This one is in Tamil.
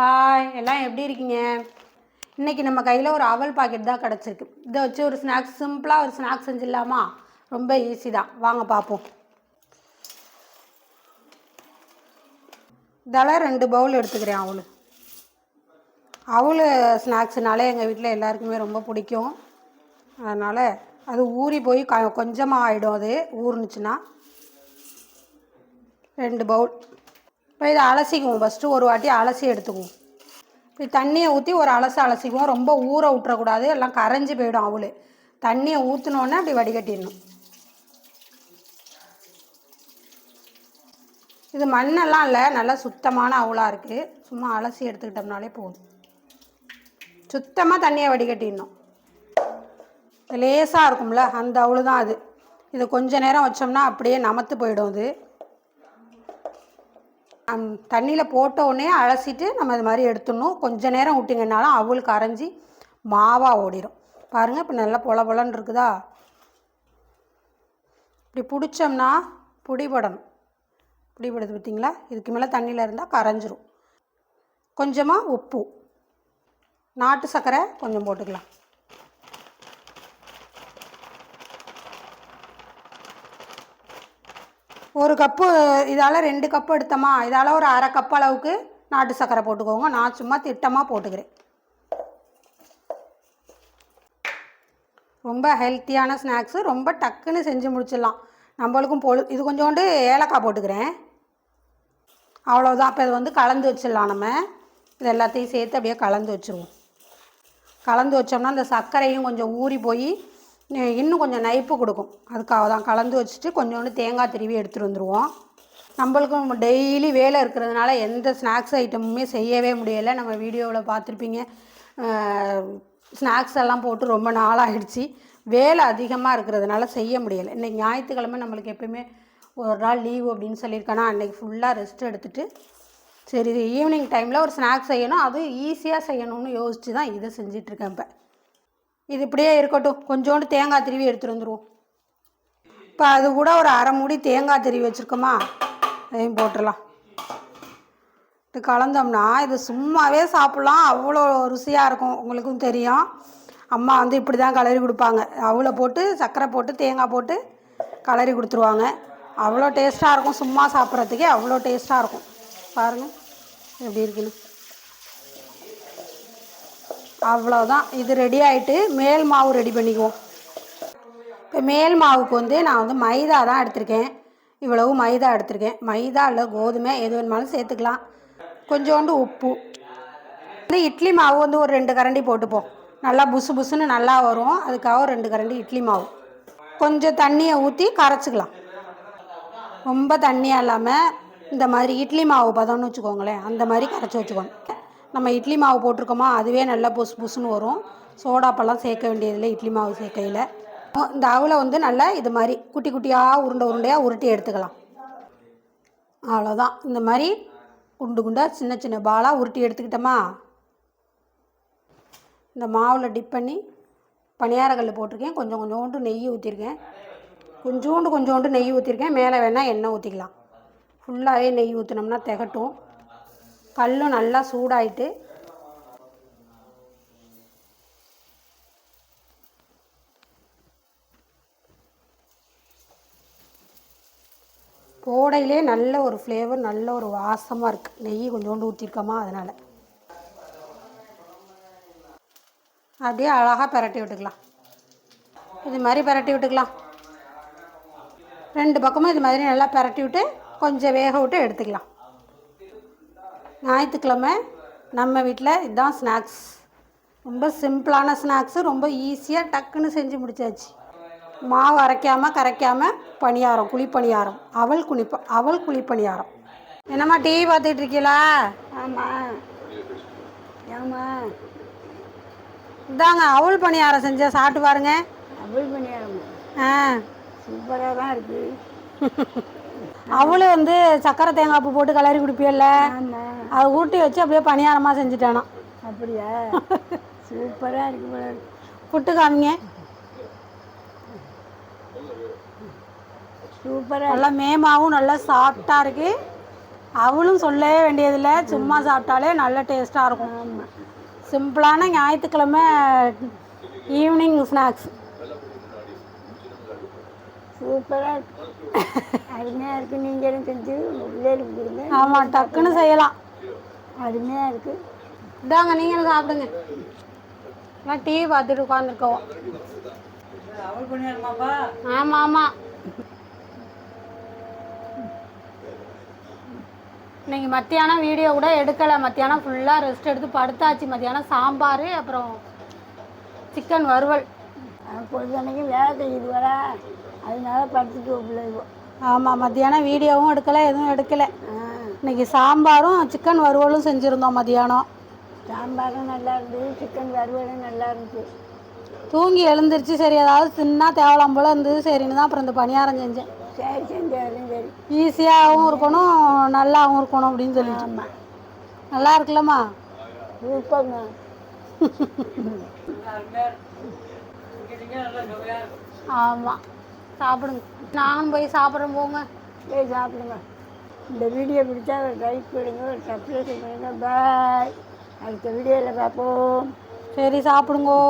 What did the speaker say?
ஹாய் எல்லாம் எப்படி இருக்கீங்க? இன்றைக்கி நம்ம கையில் ஒரு அவல் பாக்கெட் தான் கிடச்சிருக்கு. இதை வச்சு ஒரு ஸ்நாக்ஸ் சிம்பிளாக ஒரு ஸ்நாக்ஸ் செஞ்சிடலாமா? ரொம்ப ஈஸி தான். வாங்க பார்ப்போம். இதெல்லாம் ரெண்டு பவுல் எடுத்துக்கிறேன் அவள். அவள் ஸ்நாக்ஸ்னாலே எங்கள் வீட்டில் எல்லாருக்குமே ரொம்ப பிடிக்கும். அதனால் அது ஊறி போய் க கொஞ்சமாக ஆகிடும் அது. ஊறுனுச்சுன்னா ரெண்டு பவுல் இப்போ இதை அலசிக்குவோம். ஃபஸ்ட்டு ஒரு வாட்டி அலசி எடுத்துக்குவோம். இப்படி தண்ணியை ஊற்றி ஒரு அலசு அலசிக்குவோம். ரொம்ப ஊற விட்டுறக்கூடாது எல்லாம் கரைஞ்சி போயிடும் அவள். தண்ணியை ஊற்றினோன்னே அப்படி வடிகட்டிடணும். இது மண்ணெல்லாம் இல்லை. நல்லா சுத்தமான அவலாக இருக்குது சும்மா அலசி எடுத்துக்கிட்டோம்னாலே போதும். சுத்தமாக தண்ணியை வடிகட்டிடணும். லேசாக இருக்கும்ல. அந்த அவளு தான் அது. இது கொஞ்ச நேரம் வச்சோம்னா அப்படியே நமத்து போயிடும் அது. தண்ணியில் போட்ட உடனே அலசிட்டு நம்ம இது மாதிரி எடுத்துடணும். கொஞ்சம் நேரம் விட்டிங்கனாலும் அவளுக்கு அரைஞ்சி மாவாக ஓடிடும் பாருங்கள் இப்போ நல்லா பொல பொலன்னு இருக்குதா? இப்படி பிடிச்சோம்னா பிடிபடணும் பிடிபடுது பார்த்திங்களா இதுக்கு மேலே தண்ணியில் இருந்தால் கரைஞ்சிரும். கொஞ்சமாக உப்பு. நாட்டு சர்க்கரை கொஞ்சம் போட்டுக்கலாம். ஒரு கப்பு இதால் ரெண்டு கப்பு எடுத்தோமா இதால் ஒரு அரை கப் அளவுக்கு நாட்டு சர்க்கரை போட்டுக்கோங்க. நான் சும்மா திட்டமாக போட்டுக்கிறேன். ரொம்ப ஹெல்த்தியான ஸ்நாக்ஸு ரொம்ப டக்குன்னு செஞ்சு முடிச்சிடலாம். நம்மளுக்கும் பொழு இது கொஞ்சோண்டு ஏலக்காய் போட்டுக்கிறேன். அவ்வளோதான் அப்போ இது வந்து கலந்து வச்சிடலாம் நம்ம. இது எல்லாத்தையும் சேர்த்து அப்படியே கலந்து வச்சுருவோம். கலந்து வச்சோம்னா அந்த சர்க்கரையும் கொஞ்சம் ஊறி போய் இன்னும் கொஞ்சம் நைப்பு கொடுக்கும். அதுக்காக தான் கலந்து வச்சுட்டு கொஞ்சோண்டு தேங்காய் திருவி எடுத்துகிட்டு வந்துடுவோம் நம்மளுக்கும் டெய்லி வேலை இருக்கிறதுனால எந்த ஸ்நாக்ஸ் ஐட்டமுமே செய்யவே முடியலை. நம்ம வீடியோவில் பார்த்துருப்பீங்க. ஸ்நாக்ஸ் எல்லாம் போட்டு ரொம்ப நாளாகிடுச்சு வேலை அதிகமாக இருக்கிறதுனால செய்ய முடியலை. இன்றைக்கி ஞாயிற்றுக்கிழமை நம்மளுக்கு எப்பயுமே ஒரு நாள் லீவு அப்படின்னு சொல்லியிருக்கேன்னா அன்றைக்கி ஃபுல்லாக ரெஸ்ட் எடுத்துகிட்டு சரி ஈவினிங் டைமில் ஒரு ஸ்நாக்ஸ் செய்யணும். அதுவும் ஈஸியாக செய்யணும்னு யோசித்து தான் இதை செஞ்சிட்ருக்கேன் இப்போ. இது இப்படியே இருக்கட்டும். கொஞ்சோண்டு தேங்காய் திருவி எடுத்துகிட்டு வந்துடுவோம் இப்போ அது கூட ஒரு அரை மூடி தேங்காய் திருவி வச்சுருக்கோமா? அதையும் போட்டுடலாம். இது கலந்தோம்னா இது சும்மாவே சாப்பிட்லாம். அவ்வளோ ருசியாக இருக்கும். உங்களுக்கும் தெரியும். அம்மா வந்து இப்படி தான் கலரி கொடுப்பாங்க. அவளை போட்டு சர்க்கரை போட்டு தேங்காய் போட்டு கலரி கொடுத்துருவாங்க. அவ்வளோ டேஸ்ட்டாக இருக்கும். சும்மா சாப்பிட்றதுக்கே அவ்வளோ டேஸ்ட்டாக இருக்கும். பாருங்கள் எப்படி இருக்குன்னு. அவ்வளோதான் இது ரெடி ஆகிட்டு மேல் மாவு ரெடி பண்ணிக்குவோம். இப்போ மேல் மாவுக்கு வந்து நான் வந்து மைதா தான் எடுத்திருக்கேன். இவ்வளவு மைதா எடுத்திருக்கேன். மைதா இல்லை கோதுமை எது வேணுமாலும் சேர்த்துக்கலாம். கொஞ்சோண்டு உப்பு. வந்து இட்லி மாவு வந்து ஒரு ரெண்டு கரண்டி போட்டுப்போம். நல்லா புசு புசுன்னு நல்லா வரும். அதுக்காக ஒரு ரெண்டு கரண்டி இட்லி மாவு. கொஞ்சம் தண்ணியை ஊற்றி கரைச்சிக்கலாம். ரொம்ப தண்ணியாக இல்லாமல் இந்த மாதிரி இட்லி மாவு பதம்னு வச்சுக்கோங்களேன். அந்த மாதிரி கரைச்சி வச்சுக்கோங்க நம்ம இட்லி மாவு போட்டிருக்கோமா அதுவே நல்லா புசு புசுன்னு வரும். சோடாப்பெல்லாம் சேர்க்க வேண்டியதில்லை இட்லி மாவு சேர்க்கையில். இந்த அவலை வந்து நல்லா இது மாதிரி குட்டி குட்டியாக உருண்டை உருண்டையாக உருட்டி எடுத்துக்கலாம். அவ்வளோதான் இந்த மாதிரி குண்டு குண்டாக சின்ன சின்ன பாலாக உருட்டி எடுத்துக்கிட்டோமா? இந்த மாவில் டிப் பண்ணி பனியாரக்கல் போட்டிருக்கேன். கொஞ்சம் கொஞ்சோண்டு நெய் ஊற்றிருக்கேன் கொஞ்சோண்டு கொஞ்சோண்டு நெய் ஊற்றிருக்கேன் மேலே வேணால் எண்ணெய் ஊற்றிக்கலாம் ஃபுல்லாகவே நெய் ஊற்றினோம்னா திகட்டும். கல்லும் நல்லா சூடாயிட்டு போடையிலே நல்ல ஒரு ஃப்ளேவர் நல்ல ஒரு வாசமாக இருக்குது நெய் கொஞ்சோண்டு ஊற்றிருக்கோமா அதனால். அப்படியே அழகாக பரட்டி விட்டுக்கலாம். இது மாதிரி பரட்டி விட்டுக்கலாம். ரெண்டு பக்கமும் இது மாதிரி நல்லா பரட்டி விட்டு கொஞ்சம் வேக விட்டு எடுத்துக்கலாம். ஞாயிற்றுக்கிழமை நம்ம வீட்டில் இதுதான் ஸ்நாக்ஸ் ரொம்ப சிம்பிளான ஸ்நாக்ஸு ரொம்ப ஈஸியாக டக்குன்னு செஞ்சு முடிச்சாச்சு. மாவு அரைக்காமல் கரைக்காமல் பணியாரம் குழிப்பணியாரம் அவல் குளிப்ப அவல் குழிப்பணியாரம். என்னம்மா டிவி பார்த்துட்டு இருக்கீங்களா ஆமாம் ஆமாம் இதாங்க அவல் பணியாரம் செஞ்சேன் சாப்பிட்டு பாருங்க. அவள் பண்ணியாரம் ஆ. சூப்பராக தான் இருக்குது அவளு வந்து சக்கரை தேங்காய் பூ போட்டு கலரி குடிப்பியல்ல? ஆமாம் அதை ஊட்டி வச்சு அப்படியே பணியாரமாக செஞ்சுட்டானா. அப்படியா? சூப்பராக இருக்கு. புட்டு காமிங்க. சூப்பராக நல்லா மேமாவும் நல்லா சாஃப்டாக இருக்குது அவளும் சொல்லவே வேண்டியதில்லை. சும்மா சாப்பிட்டாலே நல்ல டேஸ்ட்டாக இருக்கும். சிம்பிளான ஞாயிற்றுக்கிழமை ஈவினிங் ஸ்நாக்ஸ். சூப்பராக இருக்கு. அருமையாக இருக்குது நீங்களும் செஞ்சு கொடுங்க. ஆமாம் டக்குன்னு செய்யலாம். அருமையாக இருக்குது இதாங்க நீங்களும் சாப்பிடுங்க. நான் டிவி பார்த்துட்டு உட்காந்துருக்கோம் ஆமாம் ஆமாம் இன்னைக்கு மத்தியானம் வீடியோ கூட எடுக்கலை. மத்தியானம் ஃபுல்லாக ரெஸ்ட் எடுத்து படுத்தாச்சு. மத்தியானம் சாம்பார் அப்புறம் சிக்கன் வறுவல். பொழுதன்னைக்கு வேலை செய்யுது வர அதனால படுத்துட்டு பிள்ளைங்க ஆமாம் மத்தியானம் வீடியோவும் எடுக்கலை எதுவும் எடுக்கலை. இன்னைக்கு சாம்பாரும் சிக்கன் வறுவலும் செஞ்சுருந்தோம் மத்தியானம் சாம்பாரும் நல்லா இருந்தது சிக்கன் வறுவலும் நல்லா இருந்துச்சு. தூங்கி எழுந்திருச்சு சரி ஏதாவது தின்னா தேவலாம் போல் இருந்தது. சரின்னு தான் அப்புறம் இந்த பணியாரம் செஞ்சேன். சரி செஞ்சாலும் சரி. ஈஸியாகவும் இருக்கணும் நல்லாவும் இருக்கணும் அப்படின்னு சொல்லிட்டு. ஆமாம் நல்லா இருக்குல்லம்மா. சூப்பர்ங்க ஆமாம் சாப்பிடுங்க. நானும் போய் சாப்பிட்றேன் போங்க. போய் சாப்பிடுங்க. இந்த வீடியோ பிடிச்சா ஒரு லைக் பண்ணுங்க ஒரு சப்ஸ்கிரைப் பண்ணுங்க. பாய் அடுத்த வீடியோவில் பார்ப்போம். சரி சாப்பிடுங்கோ.